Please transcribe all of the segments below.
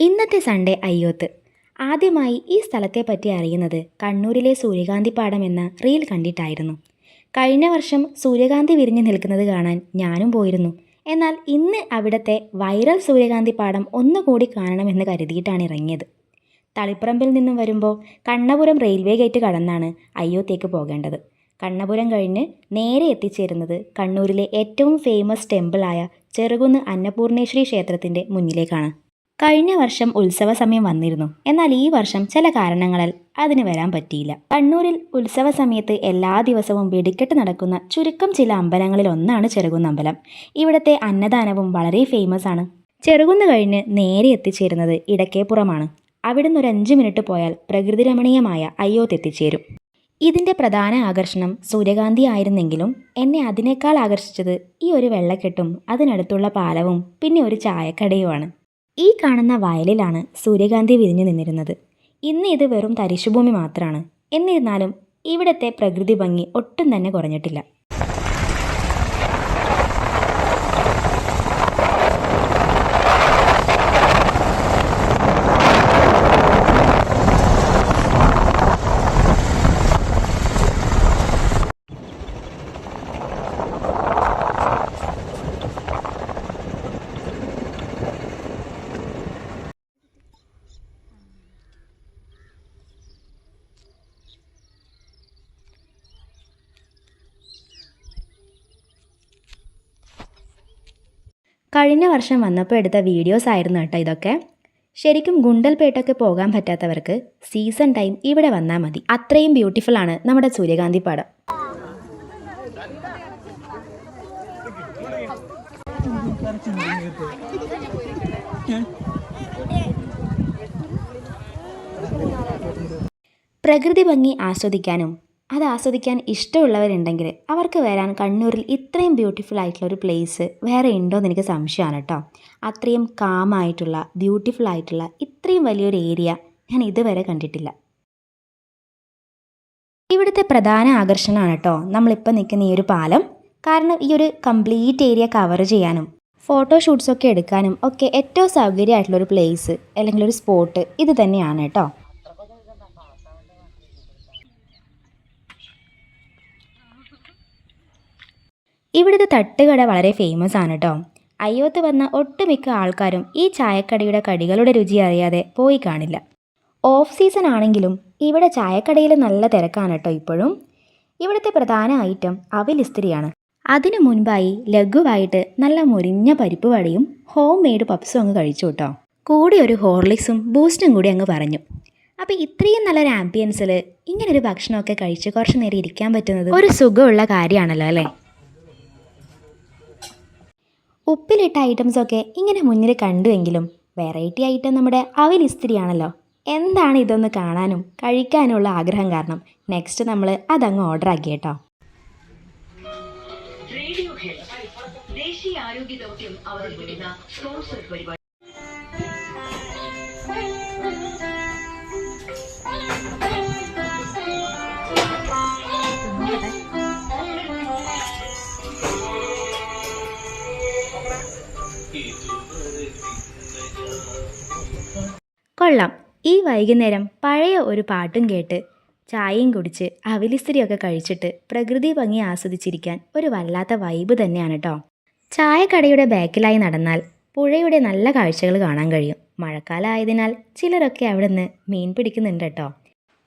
ഇന്നത്തെ സൺഡേ അയ്യോത്ത്. ആദ്യമായി ഈ സ്ഥലത്തെ പറ്റി അറിയുന്നത് കണ്ണൂരിലെ സൂര്യകാന്തി പാടം എന്ന റീൽ കണ്ടിട്ടായിരുന്നു. കഴിഞ്ഞ വർഷം സൂര്യകാന്തി വിരിഞ്ഞു നിൽക്കുന്നത് കാണാൻ ഞാനും പോയിരുന്നു. എന്നാൽ ഇന്ന് അവിടുത്തെ വൈറൽ സൂര്യകാന്തി പാടം ഒന്നുകൂടി കാണണമെന്ന് കരുതിയിട്ടാണ് ഇറങ്ങിയത്. തളിപ്പറമ്പിൽ നിന്നും വരുമ്പോൾ കണ്ണപുരം റെയിൽവേ ഗേറ്റ് കടന്നാണ് അയ്യോത്തേക്ക് പോകേണ്ടത്. കണ്ണപുരം കഴിഞ്ഞ് നേരെ എത്തിച്ചേരുന്നത് കണ്ണൂരിലെ ഏറ്റവും ഫേമസ് ടെമ്പിളായ ചെറുകുന്ന് അന്നപൂർണേശ്വരി ക്ഷേത്രത്തിന്റെ മുന്നിലേക്കാണ്. കഴിഞ്ഞ വർഷം ഉത്സവ സമയം വന്നിരുന്നു. എന്നാൽ ഈ വർഷം ചില കാരണങ്ങളാൽ അതിന് വരാൻ പറ്റിയില്ല. കണ്ണൂരിൽ ഉത്സവ സമയത്ത് എല്ലാ ദിവസവും വെടിക്കെട്ട് നടക്കുന്ന ചുരുക്കം ചില അമ്പലങ്ങളിൽ ഒന്നാണ് ചെറുകുന്ന് അമ്പലം. ഇവിടുത്തെ അന്നദാനവും വളരെ ഫേമസ് ആണ്. ചെറുകുന്ന് കഴിഞ്ഞ് നേരെ എത്തിച്ചേരുന്നത് ഇടക്കേപ്പുറമാണ്. അവിടുന്ന് ഒരു അഞ്ച് മിനിറ്റ് പോയാൽ പ്രകൃതി രമണീയമായ അയ്യോത്ത് എത്തിച്ചേരും. ഇതിന്റെ പ്രധാന ആകർഷണം സൂര്യകാന്തി ആയിരുന്നെങ്കിലും എന്നെ അതിനേക്കാൾ ആകർഷിച്ചത് ഈ ഒരു വെള്ളക്കെട്ടും അതിനടുത്തുള്ള പാലവും പിന്നെ ഒരു ചായക്കടയുമാണ്. ഈ കാണുന്ന വയലിലാണ് സൂര്യകാന്തി വിരിഞ്ഞു നിന്നിരുന്നത്. ഇന്ന് ഇത് വെറും തരിശുഭൂമി മാത്രമാണ് എന്നിരുന്നാലും ഇവിടുത്തെ പ്രകൃതി ഭംഗി ഒട്ടും തന്നെ കുറഞ്ഞിട്ടില്ല. കഴിഞ്ഞ വർഷം വന്നപ്പോൾ എടുത്ത വീഡിയോസ് ആയിരുന്നു കേട്ടോ ഇതൊക്കെ. ശരിക്കും ഗുണ്ടൽപേട്ടൊക്കെ പോകാൻ പറ്റാത്തവർക്ക് സീസൺ ടൈം ഇവിടെ വന്നാൽ മതി. അത്രയും ബ്യൂട്ടിഫുൾ ആണ് നമ്മുടെ സൂര്യകാന്തി പാടം. പ്രകൃതി ഭംഗി ആസ്വദിക്കാനും അത് ആസ്വദിക്കാൻ ഇഷ്ടമുള്ളവരുണ്ടെങ്കിൽ അവർക്ക് വരാൻ കണ്ണൂരിൽ ഇത്രയും ബ്യൂട്ടിഫുൾ ആയിട്ടുള്ള ഒരു പ്ലേസ് വേറെ ഉണ്ടോ എന്ന് എനിക്ക് സംശയമാണ് കേട്ടോ. അത്രയും കാമായിട്ടുള്ള ബ്യൂട്ടിഫുൾ ആയിട്ടുള്ള ഇത്രയും വലിയൊരു ഏരിയ ഞാൻ ഇതുവരെ കണ്ടിട്ടില്ല. ഇവിടുത്തെ പ്രധാന ആകർഷണമാണ് കേട്ടോ നമ്മളിപ്പോൾ നിൽക്കുന്ന ഈ ഒരു പാലം. കാരണം ഈ ഒരു കംപ്ലീറ്റ് ഏരിയ കവർ ചെയ്യാനും ഫോട്ടോഷൂട്ട്സൊക്കെ എടുക്കാനും ഒക്കെ ഏറ്റവും സൗകര്യമായിട്ടുള്ളൊരു പ്ലേസ് അല്ലെങ്കിൽ ഒരു സ്പോട്ട് ഇത് തന്നെയാണ് കേട്ടോ. ഇവിടുത്തെ തട്ടുകട വളരെ ഫേമസ് ആണ് കേട്ടോ അയ്യോത്ത് വന്ന ഒട്ടുമിക്ക ആൾക്കാരും ഈ ചായക്കടയുടെ കടികളുടെ രുചി അറിയാതെ പോയി കാണില്ല. ഓഫ് സീസൺ ആണെങ്കിലും ഇവിടെ ചായക്കടയിൽ നല്ല തിരക്കാണ് കേട്ടോ ഇപ്പോഴും. ഇവിടുത്തെ പ്രധാന ഐറ്റം അവിലിസ്തിരിയാണ് അതിനു മുൻപായി ലഘുവായിട്ട് നല്ല മുരിഞ്ഞ പരിപ്പ് വടയും ഹോം മെയ്ഡ് പപ്സും അങ്ങ് കഴിച്ചു കേട്ടോ കൂടി ഒരു ഹോർലിക്സും ബൂസ്റ്റും കൂടി അങ്ങ് പറഞ്ഞു. അപ്പോൾ ഇത്രയും നല്ലൊരു ആംബിയൻസിൽ ഇങ്ങനൊരു ഭക്ഷണമൊക്കെ കഴിച്ച് കുറച്ച് നേരം ഇരിക്കാൻ പറ്റുന്നത് ഒരു സുഖമുള്ള കാര്യമാണല്ലോ അല്ലേ? ഉപ്പിലിട്ട ഐറ്റംസൊക്കെ ഇങ്ങനെ മുന്നിൽ കണ്ടുവെങ്കിലും വെറൈറ്റി ഐറ്റം നമ്മുടെ അവിൽ ഇസ്തിരിയാണല്ലോ. എന്താണ് ഇതൊന്ന് കാണാനും കഴിക്കാനുമുള്ള ആഗ്രഹം കാരണം നെക്സ്റ്റ് നമ്മൾ അതങ്ങ് ഓർഡർ ആക്കി കേട്ടോ. ദേശീയ ആരോഗ്യ ദൗത്യം അവതരിപ്പിക്കുന്ന സ്പോൺസർ പരിപാടി. കൊള്ളാം. ഈ വൈകുന്നേരം പഴയ ഒരു പാട്ടും കേട്ട് ചായയും കുടിച്ച് അവിലിസ്ത്രിയൊക്കെ കഴിച്ചിട്ട് പ്രകൃതി ഭംഗി ആസ്വദിച്ചിരിക്കാൻ ഒരു വല്ലാത്ത വൈബ് തന്നെയാണ് കേട്ടോ ചായക്കടയുടെ ബാക്കിലായി നടന്നാൽ പുഴയുടെ നല്ല കാഴ്ചകൾ കാണാൻ കഴിയും. മഴക്കാലമായതിനാൽ ചിലരൊക്കെ അവിടെ നിന്ന് മീൻ പിടിക്കുന്നുണ്ട് കേട്ടോ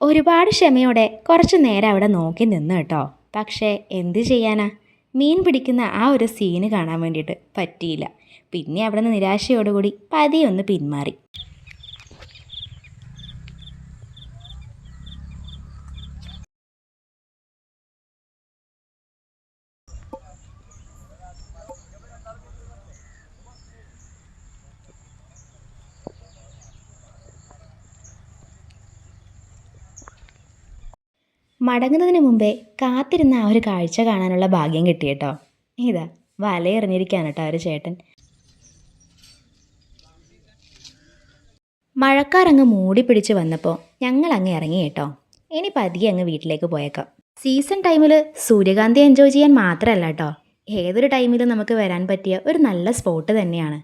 ഒരുപാട് ക്ഷമയോടെ കുറച്ച് നേരം അവിടെ നോക്കി നിന്ന് കേട്ടോ പക്ഷേ എന്ത് ചെയ്യാനാ? മീൻ പിടിക്കുന്ന ആ ഒരു സീന് കാണാൻ വേണ്ടിയിട്ട് പറ്റിയില്ല. പിന്നെ അവിടെ നിന്ന് നിരാശയോടുകൂടി പതിയൊന്ന് പിന്മാറി. മടങ്ങുന്നതിന് മുമ്പേ കാത്തിരുന്ന ആ ഒരു കാഴ്ച കാണാനുള്ള ഭാഗ്യം കിട്ടി കേട്ടോ. ഇതാ വലയെറിഞ്ഞിരിക്കുകയാണ് കേട്ടോ ഒരു ചേട്ടൻ. മഴക്കാരങ്ങ് മൂടി പിടിച്ച് വന്നപ്പോൾ ഞങ്ങൾ അങ്ങ് ഇറങ്ങി കേട്ടോ. ഇനി പതിയെ അങ്ങ് വീട്ടിലേക്ക് പോയേക്കാം. സീസൺ ടൈമിൽ സൂര്യകാന്തി എൻജോയ് ചെയ്യാൻ മാത്രമല്ല കേട്ടോ. ഏതൊരു ടൈമിലും നമുക്ക് വരാൻ പറ്റിയ ഒരു നല്ല സ്പോട്ട് തന്നെയാണ്.